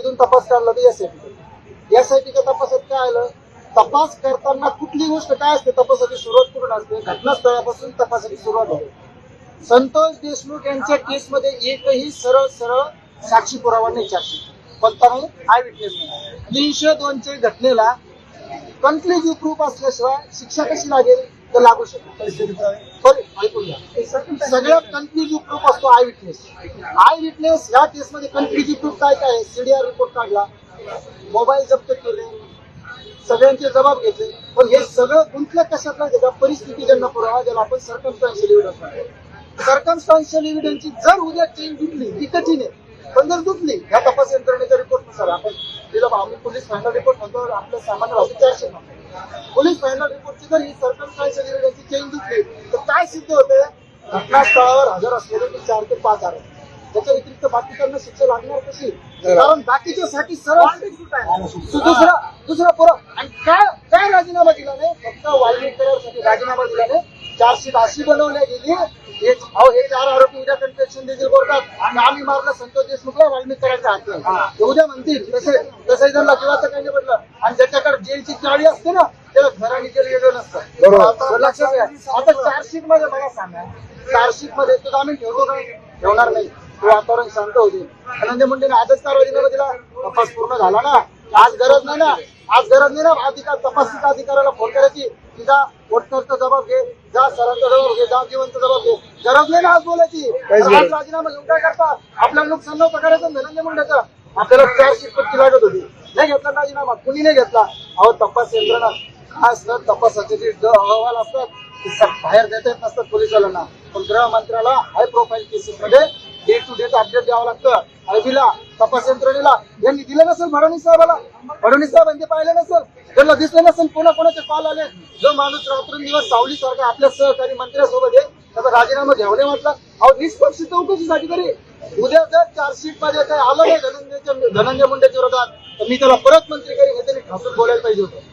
तिथून तपास काढला तर एसआयटी एसआयटीच्या तपासात काय आलं? तपास करताना कुठली गोष्ट काय असते? तपासाची सुरुवात कुठून असते? घटनास्थळापासून तपासाची सुरुवात होते. संतोष देशमुख यांच्या केसमध्ये एकही सरळ सरळ साक्षी पुरावा नाही चार्जशीट कोणता नाही आय विटनेस नाही. तीनशे दोनच्या घटनेला कन्क्लुझिव्ह प्रूफ असल्याशिवाय शिक्षा कशी लागेल? तर लागू शकेल सगळ्यात कन्क्लुझिव्ह प्रूफ असतो आय विटनेस आय विटनेस ह्या केसमध्ये कन्क्लुझिव्ह प्रूफ काय काय सीडीआर रिपोर्ट काढला. मोबाईल जप्त केले. सगळ्यांचे जबाब घेतले. पण हे सगळं गुंतलं कशात नाही का परिस्थितीजन्य पुरावा ज्याला आपण सरकमस्टान्शियल एव्हिडन्स म्हणतो. सरकमस्टान्शियल एव्हिडन्सची जर उद्या चेन तुटली ती कठीण आहे पण जर तुटली ह्या तपास यंत्रणेच्या रिपोर्टनुसार आपण तिला आम्ही पोलीस फायनल रिपोर्ट म्हणतो आपलं सामान्य भाषेत चारशे म्हणतो. पोलीस फायनल रिपोर्टची जर ही सरकमस्टान्शियल एव्हिडन्सची चेन तुटली तर काय सिद्ध होते? घटनास्थळावर हजर असलेले ते चार ते पाच आरोप. त्याच्या व्यतिरिक्त बाकीच्यांना शिक्षा लागणार कशी? कारण बाकीच्यासाठी सरळ दुसरा दुसरा पुरा. आणि काय काय राजीनामा दिला नाही? फक्त वाल्मिक करारसाठी राजीनामा दिला नाही. चार्जशीट अशी बनवल्या गेली. हे हे चार आरोपी उद्या कन्फेक्शन देखील बोलतात आणि आम्ही मारलं संतोष देशमुखला वाल्मिक करायचा हात उद्या म्हणतील तसे तसंही त्यांना किंवा काही नाही म्हटलं. आणि ज्याच्याकडे जेलची चाळी असते ना त्याला घराने जेल वेगळं नसतं. आता लक्षात घ्या. आता चार्जशीटमध्ये मला सांगा. चार्जशीटमध्ये तो आम्ही ठेवतो का ठेवणार नाही. तो वातावरण शांत होते. धनंजय मुंडेने आजच कारवाई दिला दिला. तपास पूर्ण झाला ना? आज गरज नाही ना? आज गरज नाही ना? अधिकार तपासणीच्या अधिकाऱ्याला फोन करायची. की जा वोटनरचा जबाब घे. जा सरांचा जबाब घे. जा जीवनचा जबाब घे. गरज नाही ना आज बोलायची. आज. राजीनामा घेऊन काय करता? आपल्याला नुकसान नव्हतं करायचं धनंजय मुंडेचं? आपल्याला चार शिकपट्टी लागत होती. नाही घेतला राजीनामा कुणी नाही घेतला. अहो तपास यंत्रणा. काय असतात तपासाचे जे अहवाल असतात ते बाहेर देता येत नसतात पोलिसांना. पण गृहमंत्र्याला हाय प्रोफाईल केसेस मध्ये डे टू डे अपडेट द्यावं लागतं. आयबीला तपास यंत्रणेला. यांनी दिलं नसेल फडणवीस साहेबाला. फडणवीस साहेबांनी ते पाहिलं नसेल. त्यांना दिसलं नसेल कोणा कोणाचे कॉल आले. जो माणूस रात्रंदिवस सावली सारखा आपल्या सहकारी मंत्र्यासोबत आहे त्याचा राजीनामा घ्यावणे म्हटलं अहो निष्पक्ष चौकशीसाठी तरी उद्या जर चार्जशीटमध्ये काही आलं नाही धनंजयच्या धनंजय मुंडेच्या विरोधात तर मी त्याला परत मंत्री करीन हे त्यांनी ठासून बोलायला पाहिजे होतं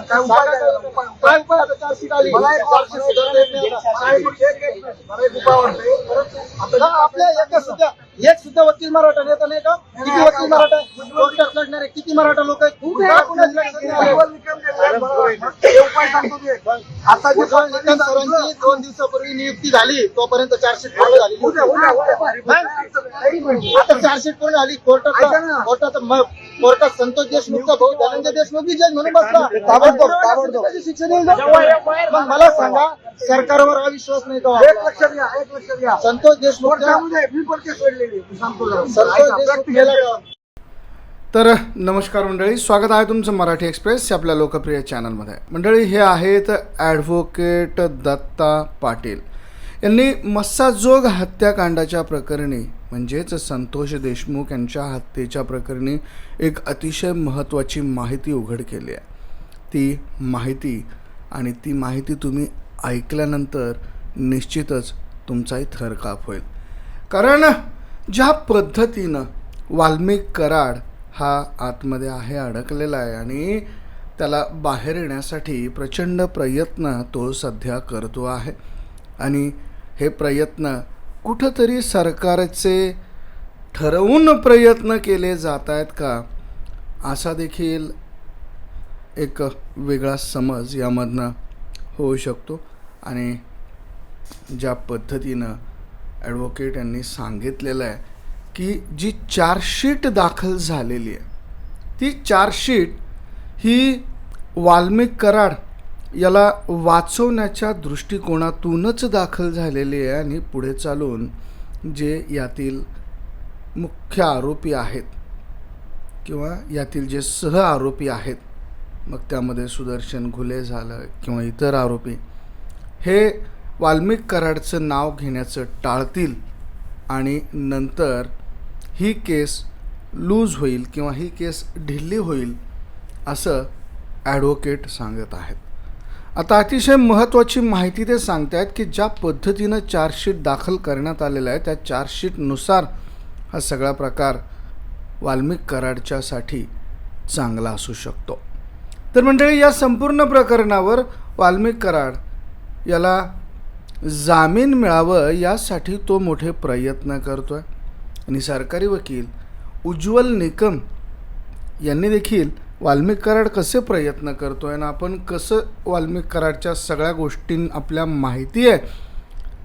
काय उपाय उपाय? आता चार्जशीट आली चार्जशीट सुधारता येत नाही आता. मला एक- उपाय वाटतोय. आपल्या सुद्धा एक सुद्धा वकील मराठा नेता नाही का किती वकील मराठा? कोर्टात लढणारे किती मराठा लोक आहेत. हे. आता जे दिवसापूर्वी नियुक्ती झाली तोपर्यंत चार्जशीट पूर्ण झाली उद्या. आता चार्जशीट पूर्ण झाली ऐका ना. कोर्टात संतोष देशमुखचा भाऊ धनंजय देशमुख बी जज म्हणून बसला ताबडतोब, ताबडतोब. कशी शिक्षा देईल मग मला सांगा सरकारवर अविश्वास नाही का एक लक्षात घ्या एक लक्षात घ्या संतोष कोर्टामध्ये मी पण केस सोडलेली मी सांगतो जरा. संतोष ऐका, देशमुख practical गेला घ्या. का? तर नमस्कार मंडळी स्वागत आहे तुमचं मराठी एक्सप्रेस आपल्या लोकप्रिय चॅनलमध्ये. मंडळी हे आहेत ॲडव्होकेट दत्ता पाटील. यांनी मस्साजोग हत्याकांडाच्या प्रकरणी म्हणजेच संतोष देशमुख यांच्या हत्येच्या प्रकरणी एक अतिशय महत्त्वाची माहिती उघड केली आहे. ती माहिती आणि ती माहिती तुम्ही ऐकल्यानंतर निश्चितच तुमचाही थरकाप होईल. कारण ज्या पद्धतीनं वाल्मिक कराड हा आतमध्ये आहे अडकलेला आहे आणि त्याला बाहेर येण्यासाठी प्रचंड प्रयत्न तो सध्या करतो आहे. आणि हे प्रयत्न कुठंतरी सरकारचे ठरवून प्रयत्न केले जात आहेत का असा देखील एक वेगळा समज यामधनं होऊ शकतो. आणि ज्या पद्धतीनं ॲडव्होकेट यांनी सांगितलेलं आहे की जी चार्जशीट दाखल झालेली आहे. ती चार्जशीट ही वाल्मिक कराड याला वाचवण्याच्या दृष्टिकोनातूनच दाखल झालेली आहे आणि पुढे चालून जे यातील मुख्य आरोपी आहेत किंवा यातील जे सह आरोपी आहेत मग त्यामध्ये सुदर्शन घुले झालं किंवा इतर आरोपी हे वाल्मिक कराडचं नाव घेण्याचं टाळतील आणि नंतर ही केस लूज होईल किंवा ही केस ढिल्ली होईल असं ॲडव्होकेट सांगत आहेत. आता अतिशय महत्त्वाची माहिती ते सांगत आहेत की ज्या पद्धतीनं चार्जशीट दाखल करण्यात आलेलं आहे त्या चार्जशीटनुसार हा सगळा प्रकार वाल्मिक कराडच्यासाठी चांगला असू शकतो. तर मंडळी या संपूर्ण प्रकरणावर वाल्मिक कराड याला जामीन मिळावं यासाठी तो मोठे प्रयत्न करतो आहे आणि सरकारी वकील उज्ज्वल निकम यांनी देखील वाल्मिक कराड कसे प्रयत्न करतो आहे आणि आपण कसं वाल्मिक कराडच्या सगळ्या गोष्टी आपल्या माहिती आहे.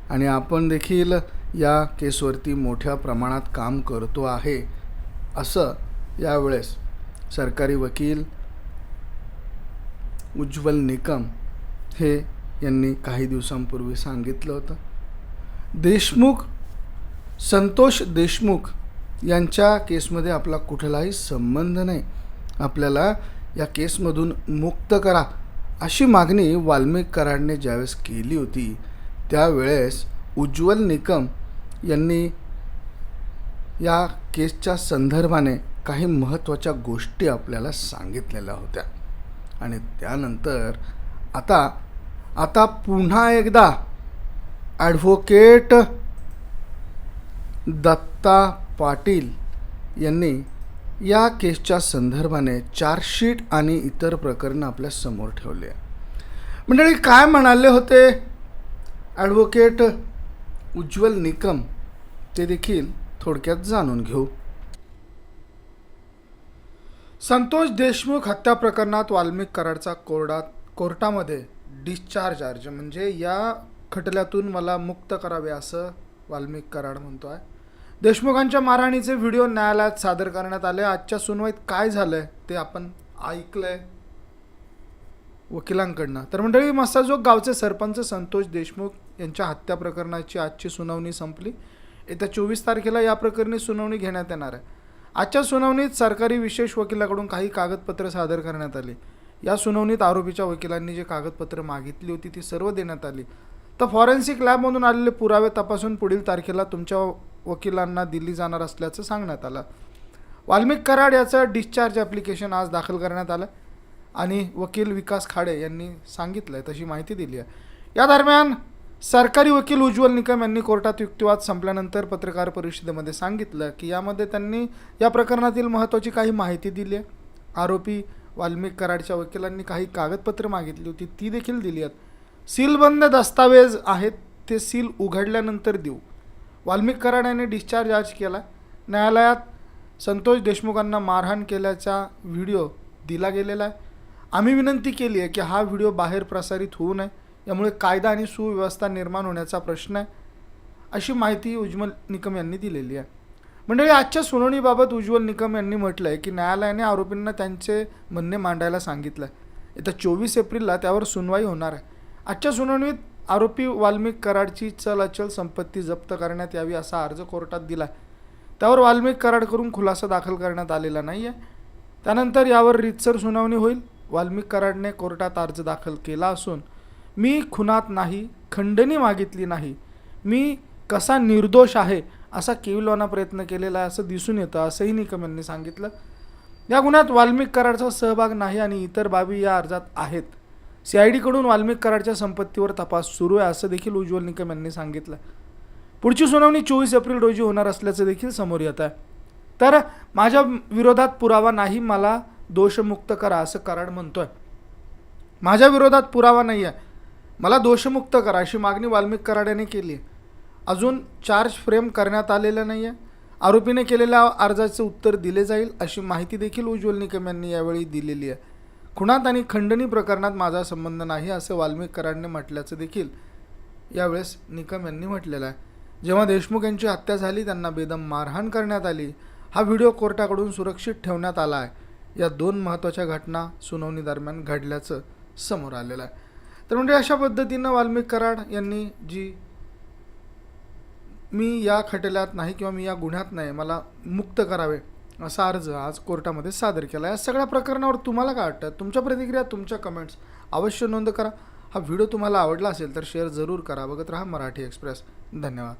आणि आपण देखील या केसवरती मोठ्या प्रमाणात काम करतो आहे. असं यावेळेस सरकारी वकील उज्ज्वल निकम हे यांनी काही दिवसांपूर्वी सांगितलं होतं. देशमुख संतोष देशमुख यांच्या केसमध्ये आपला कुठलाही संबंध नाही. आपल्याला या केसमधून मुक्त करा अशी मागणी वाल्मिकरांनी ज्यावेळेस केली होती त्यावेळेस उज्ज्वल निकम यांनी या केसच्या संदर्भाने काही महत्त्वाच्या गोष्टी आपल्याला सांगितलेल्या होत्या. आणि त्यानंतर आता आता पुन्हा एकदा ॲडव्होकेट दत्ता पाटील यांनी या केसच्या संदर्भाने चार्जशीट आणि इतर प्रकरणं आपल्यासमोर ठेवले. मंडळी काय म्हणाले होते? ॲडव्होकेट उज्ज्वल निकम ते देखील थोडक्यात जाणून घेऊ. संतोष देशमुख हत्या प्रकरणात वाल्मिक कराडचा कोर्टात कोर्टामध्ये डिस्चार्ज अर्ज. म्हणजे या खटल्यातून मला मुक्त करावे असं वाल्मिक कराड म्हणतो आहे देशमुखांच्या मारहाणीचे व्हिडिओ न्यायालयात सादर करण्यात आले. आजच्या सुनवाईत काय झालंय ते आपण ऐकलंय वकिलांकडनं. तर मंडळी मस्ताजोग गावचे सरपंच संतोष देशमुख यांच्या हत्या प्रकरणाची आजची सुनावणी संपली. येत्या चोवीस तारखेला या प्रकरणी सुनावणी घेण्यात येणार आहे. आजच्या सुनावणीत सरकारी विशेष वकिलाकडून काही कागदपत्र सादर करण्यात आली. या सुनावणीत आरोपीच्या वकिलांनी जे कागदपत्र मागितली होती ती सर्व देण्यात आली. तर फॉरेन्सिक लॅबमधून आलेले पुरावे तपासून पुढील तारखेला तुमच्या वकिलांना दिली जाणार असल्याचं सांगण्यात आलं. वाल्मिक कराड याचं डिस्चार्ज ॲप्लिकेशन आज दाखल करण्यात आलं आणि वकील विकास खाडे यांनी सांगितलं आहे तशी माहिती दिली आहे. या दरम्यान सरकारी वकील उज्ज्वल निकम यांनी कोर्टात युक्तिवाद संपल्यानंतर पत्रकार परिषदेमध्ये सांगितलं की यामध्ये त्यांनी या प्रकरणातील महत्त्वाची काही माहिती दिली आहे. आरोपी वाल्मिक कराडच्या वकिलांनी काही कागदपत्र मागितली होती ती देखील दिली आहेत. सीलबंद दस्तावेज आहेत ते सील उघडल्यानंतर देऊ. वाल्मिक कराड यांनी डिस्चार्ज आज केला. न्यायालयात संतोष देशमुखांना मारहाण केल्याचा व्हिडिओ दिला गेलेला आहे. आम्ही विनंती केली आहे की हा व्हिडिओ बाहेर प्रसारित होऊ नये. यामुळे कायदा आणि सुव्यवस्था निर्माण होण्याचा प्रश्न आहे. अशी माहिती उज्ज्वल निकम यांनी दिलेली आहे. मंडळी आजच्या सुनावणीबाबत उज्ज्वल निकम यांनी म्हटलं आहे की न्यायालयाने आरोपींना त्यांचे म्हणणे मांडायला सांगितलं आहे येत्या चोवीस एप्रिलला त्यावर सुनवाई होणार आहे. आजच्या सुनावणीत आरोपी वाल्मिक कराडची चल अचल संपत्ती जप्त करण्यात यावी असा अर्ज कोर्टात दिला आहे त्यावर वाल्मिक कराडकडून खुलासा दाखल करण्यात आलेला नाही आहे त्यानंतर यावर रीतसर सुनावणी होईल. वाल्मिक कराडने कोर्टात अर्ज दाखल केला असून मी खुनात नाही खंडणी मागितली नाही मी कसा निर्दोष आहे असा केविलवाना प्रयत्न केलेला आहे असं दिसून येतं असंही निकम यांनी सांगितलं. या गुन्ह्यात वाल्मिक कराडचा सहभाग नाही आणि इतर बाबी या अर्जात आहेत. सी आय डीकडून वाल्मिक कराडच्या संपत्तीवर तपास सुरू आहे असं देखील उज्ज्वल निकम यांनी सांगितलं. पुढची सुनावणी चोवीस एप्रिल रोजी होणार असल्याचं देखील समोर येत आहे. तर माझ्या विरोधात पुरावा नाही मला दोषमुक्त करा असं कराड म्हणतोय. माझ्या विरोधात पुरावा नाही आहे मला दोषमुक्त करा अशी मागणी वाल्मिक कराड्याने केली अजून चार्ज फ्रेम करण्यात आलेलं नाही आहे आरोपीने केलेल्या अर्जाचे उत्तर दिले जाईल अशी माहिती देखील उज्ज्वल निकम यांनी यावेळी दिलेली आहे. खुणात आणि खंडणी प्रकरणात माझा संबंध नाही असं वाल्मिक कराडने म्हटल्याचं देखील यावेळेस निकम यांनी म्हटलेलं आहे. जेव्हा देशमुख यांची हत्या झाली त्यांना बेदम मारहाण करण्यात आली. हा व्हिडिओ कोर्टाकडून सुरक्षित ठेवण्यात आला आहे. या दोन महत्त्वाच्या घटना सुनावणी दरम्यान घडल्याचं समोर आलेलं आहे. तर म्हणजे अशा पद्धतीनं वाल्मिक कराड यांनी जी मी या खटल्यात नाही किंवा मी या गुन्ह्यात नाही मला मुक्त करावे असा अर्ज आज कोर्टामध्ये सादर केला. या सगळ्या प्रकरणावर तुम्हाला काय वाटतं? तुमच्या प्रतिक्रिया तुमच्या कमेंट्स अवश्य नोंद करा. हा व्हिडिओ तुम्हाला आवडला असेल तर शेअर जरूर करा. बघत राहा मराठी एक्सप्रेस धन्यवाद.